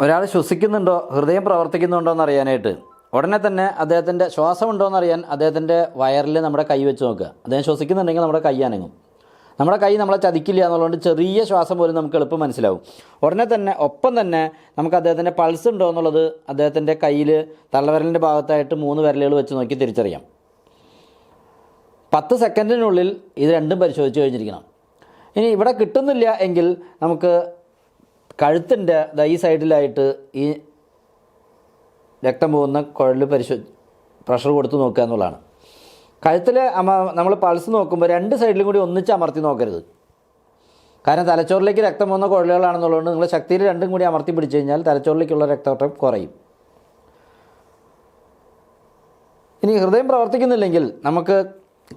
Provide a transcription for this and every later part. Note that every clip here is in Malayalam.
ഒരാൾ ശ്വസിക്കുന്നുണ്ടോ ഹൃദയം പ്രവർത്തിക്കുന്നുണ്ടോ എന്ന് അറിയാനായിട്ട്. ഉടനെ തന്നെ അദ്ദേഹത്തിന്റെ ശ്വാസം ഉണ്ടോ എന്ന് അറിയാൻ അദ്ദേഹത്തിന്റെ വയറിൽ നമ്മുടെ കൈ വെച്ച് നോക്കുക. അദ്ദേഹം ശ്വസിക്കുന്നുണ്ടെങ്കിൽ നമ്മുടെ കൈ അനങ്ങും. നമ്മുടെ കൈ നമ്മളെ ചതിക്കില്ല എന്നുള്ളതുകൊണ്ട് ചെറിയ ശ്വാസം പോലും നമുക്ക് എളുപ്പം മനസ്സിലാവും. ഉടനെ തന്നെ ഒപ്പം തന്നെ നമുക്ക് അദ്ദേഹത്തിന്റെ പൾസ് ഉണ്ടോ എന്നുള്ളത് അദ്ദേഹത്തിന്റെ കയ്യിൽ തള്ളവിരലിന്റെ ഭാഗത്തായിട്ട് മൂന്ന് വിരലുകൾ വെച്ച് നോക്കി തിരിച്ചറിയാം. പത്ത് സെക്കൻഡിനുള്ളിൽ ഇത് രണ്ടും പരിശോധിച്ച് കഴിഞ്ഞിരിക്കണം. ഇനി ഇവിടെ കിട്ടുന്നില്ല എങ്കിൽ നമുക്ക് കഴുത്തിന്റെ ഈ സൈഡിലായിട്ട് ഈ രക്തം പോകുന്ന കുഴൽ പരിശോ പ്രഷർ കൊടുത്ത് നോക്കുക എന്നുള്ളതാണ്. കഴുത്തിൽ അമ നമ്മൾ പൾസ് നോക്കുമ്പോൾ രണ്ട് സൈഡിലും കൂടി ഒന്നിച്ച് അമർത്തി നോക്കരുത്. കാരണം തലച്ചോറിലേക്ക് രക്തം പോകുന്ന കുഴലുകളാണെന്നുള്ളതുകൊണ്ട് നിങ്ങൾ ശക്തിയിൽ രണ്ടും കൂടി അമർത്തി പിടിച്ചു കഴിഞ്ഞാൽ തലച്ചോറിലേക്കുള്ള രക്തോട്ടം കുറയും. ഇനി ഹൃദയം പ്രവർത്തിക്കുന്നില്ലെങ്കിൽ നമുക്ക്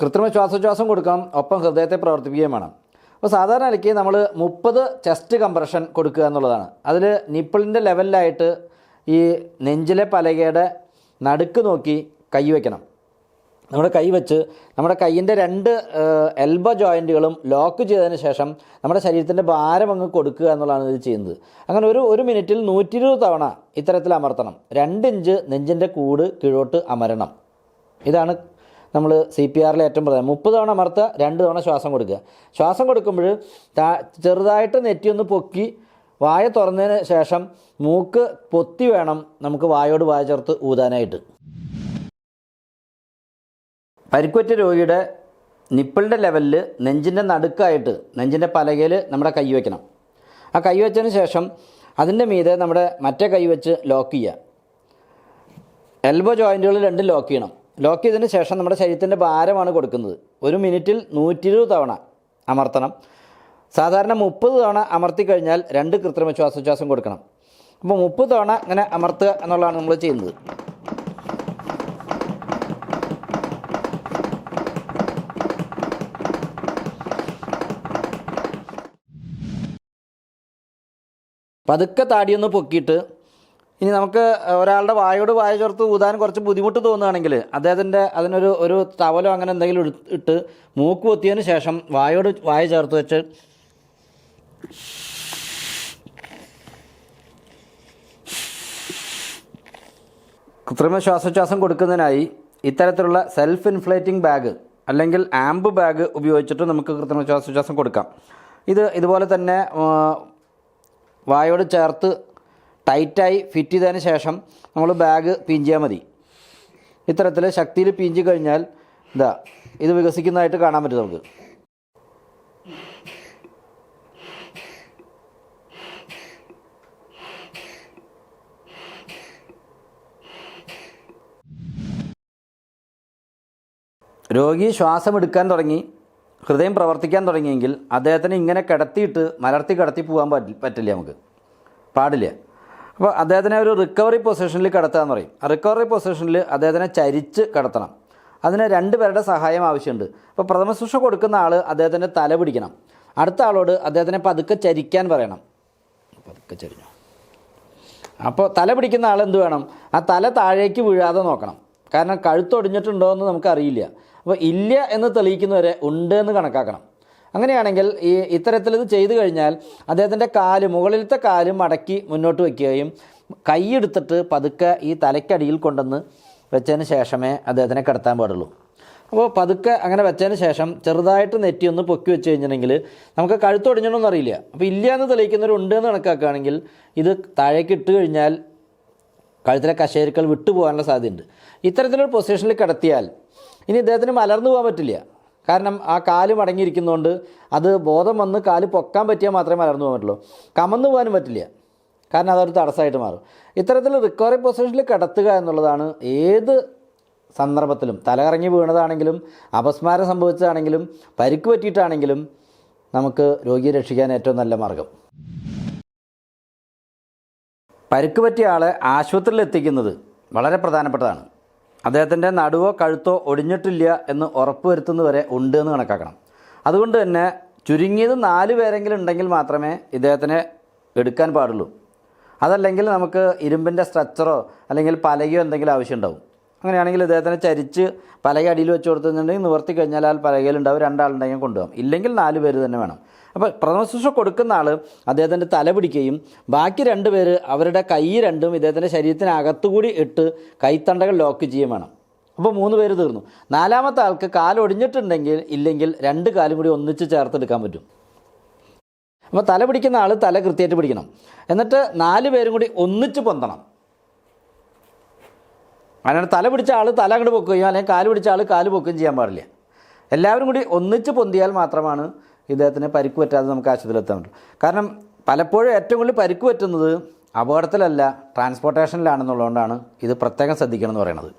കൃത്രിമ ശ്വാസോച്ഛ്വാസം കൊടുക്കാം ഒപ്പം ഹൃദയത്തെ പ്രവർത്തിപ്പിക്കുകയും വേണം. അപ്പോൾ സാധാരണ നിലയ്ക്ക് നമ്മൾ മുപ്പത് ചെസ്റ്റ് കംപ്രഷൻ കൊടുക്കുക എന്നുള്ളതാണ്. അതിൽ നിപ്പിളിന്റെ ലെവലിലായിട്ട് ഈ നെഞ്ചിലെ പലകയുടെ നടുക്ക് നോക്കി കൈ വയ്ക്കണം നമ്മുടെ കൈ വെച്ച് നമ്മുടെ കൈയിന്റെ രണ്ട് എൽബോ ജോയിന്റുകളും ലോക്ക് ചെയ്തതിന് ശേഷം നമ്മുടെ ശരീരത്തിന്റെ ഭാരം അങ്ങ് കൊടുക്കുക എന്നുള്ളതാണ് ഇത് ചെയ്യുന്നത്. അങ്ങനെ ഒരു ഒരു മിനിറ്റിൽ നൂറ്റി ഇരുപത് തവണ ഇത്തരത്തിൽ അമർത്തണം. രണ്ട് ഇഞ്ച് നെഞ്ചിന്റെ കൂട് കീഴോട്ട് അമരണം. ഇതാണ് നമ്മൾ സി പി ആറിലെ ഏറ്റവും പ്രധാനം. മുപ്പത് തവണ അമർത്തുക രണ്ട് തവണ ശ്വാസം കൊടുക്കുക. ശ്വാസം കൊടുക്കുമ്പോൾ താ ചെറുതായിട്ട് നെറ്റി ഒന്ന് പൊക്കി വായ തുറന്നതിന് ശേഷം മൂക്ക് പൊത്തി വേണം നമുക്ക് വായോട് വായ ചേർത്ത് ഊതാനായിട്ട്. പരിക്കുറ്റ രോഗിയുടെ നിപ്പിളിന്റെ ലെവലിൽ നെഞ്ചിന്റെ നടുക്കായിട്ട് നെഞ്ചിന്റെ പലകയിൽ നമ്മുടെ കൈ വയ്ക്കണം ആ കൈ വെച്ചതിന് ശേഷം അതിന്റെ മീതെ നമ്മുടെ മറ്റേ കൈ വെച്ച് ലോക്ക് ചെയ്യുക. എൽബോ ജോയിന്റുകൾ രണ്ടും ലോക്ക് ചെയ്യണം. ലോക്ക് ചെയ്തതിന് ശേഷം നമ്മുടെ ശരീരത്തിന്റെ ഭാരമാണ് കൊടുക്കുന്നത്. ഒരു മിനിറ്റിൽ നൂറ്റി ഇരുപത് തവണ അമർത്തണം. സാധാരണ മുപ്പത് തവണ അമർത്തി കഴിഞ്ഞാൽ രണ്ട് കൃത്രിമ ശ്വാസോച്ഛ്വാസം കൊടുക്കണം. അപ്പോൾ മുപ്പത് തവണ ഇങ്ങനെ അമർത്തുക എന്നുള്ളതാണ് നമ്മൾ ചെയ്യുന്നത്. പതുക്കെ താടിയൊന്ന് പൊക്കിയിട്ട് ഇനി നമുക്ക് ഒരാളുടെ വായോട് വായ ചേർത്ത് ഊതാൻ കുറച്ച് ബുദ്ധിമുട്ട് തോന്നുകയാണെങ്കിൽ അദ്ദേഹത്തിന്റെ അതിനൊരു ഒരു തവലോ അങ്ങനെ എന്തെങ്കിലും ഇട്ട് മൂക്ക് കൊത്തിയതിന് ശേഷം വായോട് വായ ചേർത്ത് വെച്ച് കൃത്രിമ ശ്വാസോച്ഛ്വാസം കൊടുക്കുന്നതിനായി ഇത്തരത്തിലുള്ള സെൽഫ് ഇൻഫ്ലേറ്റിംഗ് ബാഗ് അല്ലെങ്കിൽ ആംബ് ബാഗ് ഉപയോഗിച്ചിട്ട് നമുക്ക് കൃത്രിമ ശ്വാസോച്ഛ്വാസം കൊടുക്കാം. ഇത് ഇതുപോലെ തന്നെ വായോട് ചേർത്ത് ടൈറ്റായി ഫിറ്റ് ചെയ്തതിന് ശേഷം നമ്മൾ ബാഗ് പിഞ്ചിയാൽ മതി. ഇത്തരത്തിൽ ശക്തിയിൽ പിഞ്ചി കഴിഞ്ഞാൽ ഇതാ ഇത് വികസിക്കുന്നതായിട്ട് കാണാൻ പറ്റും നമുക്ക്. രോഗി ശ്വാസമെടുക്കാൻ തുടങ്ങി ഹൃദയം പ്രവർത്തിക്കാൻ തുടങ്ങിയെങ്കിൽ അദ്ദേഹത്തിന് ഇങ്ങനെ കിടത്തിയിട്ട് മലർത്തി കിടത്തി പോകാൻ പറ്റില്ല നമുക്ക്. പാടില്ല. അപ്പോൾ അദ്ദേഹത്തിനെ ഒരു റിക്കവറി പൊസിഷനിൽ കിടത്തുക എന്ന് പറയും റിക്കവറി പൊസിഷനിൽ അദ്ദേഹത്തിനെ ചരിച്ച് കിടത്തണം. അതിന് രണ്ട് പേരുടെ സഹായം ആവശ്യമുണ്ട്. അപ്പോൾ പ്രഥമ ശുശ്രൂഷ കൊടുക്കുന്ന ആൾ അദ്ദേഹത്തിന്റെ തല പിടിക്കണം. അടുത്ത ആളോട് അദ്ദേഹത്തിനെ പതുക്കെ ചരിക്കാൻ പറയണം. പതുക്കെ ചരിഞ്ഞു? അപ്പോൾ തല പിടിക്കുന്ന ആൾ എന്ത് വേണം? ആ തല താഴേക്ക് വീഴാതെ നോക്കണം. കാരണം കഴുത്തൊടിഞ്ഞിട്ടുണ്ടോ എന്ന് നമുക്കറിയില്ല. അപ്പോൾ ഇല്ല എന്ന് തെളിയിക്കുന്നവരെ ഉണ്ട് എന്ന് കണക്കാക്കണം. അങ്ങനെയാണെങ്കിൽ ഈ ഇത്തരത്തിൽ ഇത് ചെയ്തു കഴിഞ്ഞാൽ അദ്ദേഹത്തിന്റെ കാൽ മുകളിലത്തെ കാൽ മടക്കി മുന്നോട്ട് വയ്ക്കുകയും കൈയെടുത്തിട്ട് പതുക്കെ ഈ തലയ്ക്കടിയിൽ കൊണ്ടുവന്ന് വെച്ചതിന് ശേഷമേ അദ്ദേഹത്തിനെ കിടത്താൻ പാടുള്ളൂ. അപ്പോൾ പതുക്കെ അങ്ങനെ വെച്ചതിന് ശേഷം ചെറുതായിട്ട് നെറ്റി ഒന്ന് പൊക്കി വെച്ച് കഴിഞ്ഞിട്ടുണ്ടെങ്കിൽ നമുക്ക് കഴുത്തൊടിഞ്ഞണമെന്ന് അറിയില്ല. അപ്പോൾ ഇല്ല എന്ന് തെളിയിക്കുന്നവരുണ്ട് എന്ന് കണക്കാക്കുകയാണെങ്കിൽ ഇത് താഴേക്ക് ഇട്ട് കഴിഞ്ഞാൽ കഴുത്തിലെ കശേരുക്കൾ വിട്ടുപോകാനുള്ള സാധ്യതയുണ്ട്. ഇത്തരത്തിലൊരു പൊസിഷനിൽ കിടത്തിയാൽ ഇനി ഇദ്ദേഹത്തിന് മലർന്നു പോകാൻ പറ്റില്ല. കാരണം ആ കാൽ മടങ്ങിയിരിക്കുന്നതുകൊണ്ട് അത് ബോധം വന്ന് കാൽ പൊക്കാൻ പറ്റിയാൽ മാത്രമേ മലർന്നു പോകാൻ പറ്റുള്ളൂ. കമന്നു പോകാനും പറ്റില്ല. കാരണം അതൊരു തടസ്സമായിട്ട് മാറും. ഇത്തരത്തിൽ റിക്കവറി പൊസിഷനിൽ കിടത്തുക എന്നുള്ളതാണ് ഏത് സന്ദർഭത്തിലും തലകറങ്ങി വീണതാണെങ്കിലും അപസ്മാരം സംഭവിച്ചതാണെങ്കിലും പരിക്ക് പറ്റിയിട്ടാണെങ്കിലും നമുക്ക് രോഗിയെ രക്ഷിക്കാൻ ഏറ്റവും നല്ല മാർഗം. പരിക്ക് പറ്റിയ ആളെ ആശുപത്രിയിൽ എത്തിക്കുന്നത് വളരെ പ്രധാനപ്പെട്ടതാണ്. അദ്ദേഹത്തിന്റെ നടുവോ കഴുത്തോ ഒടിഞ്ഞിട്ടില്ല എന്ന് ഉറപ്പുവരുത്തുന്നവരെ ഉണ്ട് എന്ന് കണക്കാക്കണം. അതുകൊണ്ട് തന്നെ ചുരുങ്ങിയത് നാല് പേരെങ്കിലും ഉണ്ടെങ്കിൽ മാത്രമേ ഇദ്ദേഹത്തിനെ എടുക്കാൻ പാടുള്ളൂ. അതല്ലെങ്കിൽ നമുക്ക് ഇരുമ്പിന്റെ സ്ട്രക്ചറോ അല്ലെങ്കിൽ പലകയോ എന്തെങ്കിലും ആവശ്യമുണ്ടാവും. അങ്ങനെയാണെങ്കിൽ ഇദ്ദേഹത്തിനെ ചരിച്ച് പലക അടിയിൽ വെച്ച് കൊടുത്തിട്ടുണ്ടെങ്കിൽ നിവർത്തി കഴിഞ്ഞാൽ ആ പലകയിലുണ്ടാവും രണ്ടാളുണ്ടെങ്കിൽ കൊണ്ടുപോകാം. ഇല്ലെങ്കിൽ നാല് പേര് തന്നെ വേണം. അപ്പോൾ പ്രഥമ ശുശ്രൂഷ കൊടുക്കുന്ന ആൾ അദ്ദേഹത്തിന്റെ തല പിടിക്കുകയും ബാക്കി രണ്ട് പേര് അവരുടെ കൈ രണ്ടും ഇദ്ദേഹത്തിന്റെ ശരീരത്തിനകത്തുകൂടി ഇട്ട് കൈത്തണ്ടകൾ ലോക്ക് ചെയ്യുകയും വേണം. അപ്പോൾ മൂന്ന് പേര് തീർന്നു. നാലാമത്തെ ആൾക്ക് കാലൊടിഞ്ഞിട്ടുണ്ടെങ്കിൽ ഇല്ലെങ്കിൽ രണ്ട് കാലും കൂടി ഒന്നിച്ച് ചേർത്തെടുക്കാൻ പറ്റും. അപ്പോൾ തല പിടിക്കുന്ന ആൾ തല കൃത്യമായിട്ട് പിടിക്കണം. എന്നിട്ട് നാല് പേരും കൂടി ഒന്നിച്ച് പൊന്തണം. അങ്ങനെ തല പിടിച്ച ആൾ തല അങ്ങോട്ട് പൊക്കുകയും അല്ലെങ്കിൽ കാൽ പിടിച്ച ആൾ കാൽ പൊക്കുകയും ചെയ്യാൻ പാടില്ല. എല്ലാവരും കൂടി ഒന്നിച്ച് പൊന്തിയാൽ മാത്രമാണ് ഇദ്ദേഹത്തിന് പരിക്ക് പറ്റാതെ നമുക്ക് ആശുപത്രിയിൽ എത്താൻ പറ്റും. കാരണം പലപ്പോഴും ഏറ്റവും കൂടുതൽ പരിക്ക് പറ്റുന്നത് അപകടത്തിലല്ല ട്രാൻസ്പോർട്ടേഷനിലാണെന്നുള്ളതുകൊണ്ടാണ് ഇത് പ്രത്യേകം ശ്രദ്ധിക്കണം എന്ന് പറയുന്നത്.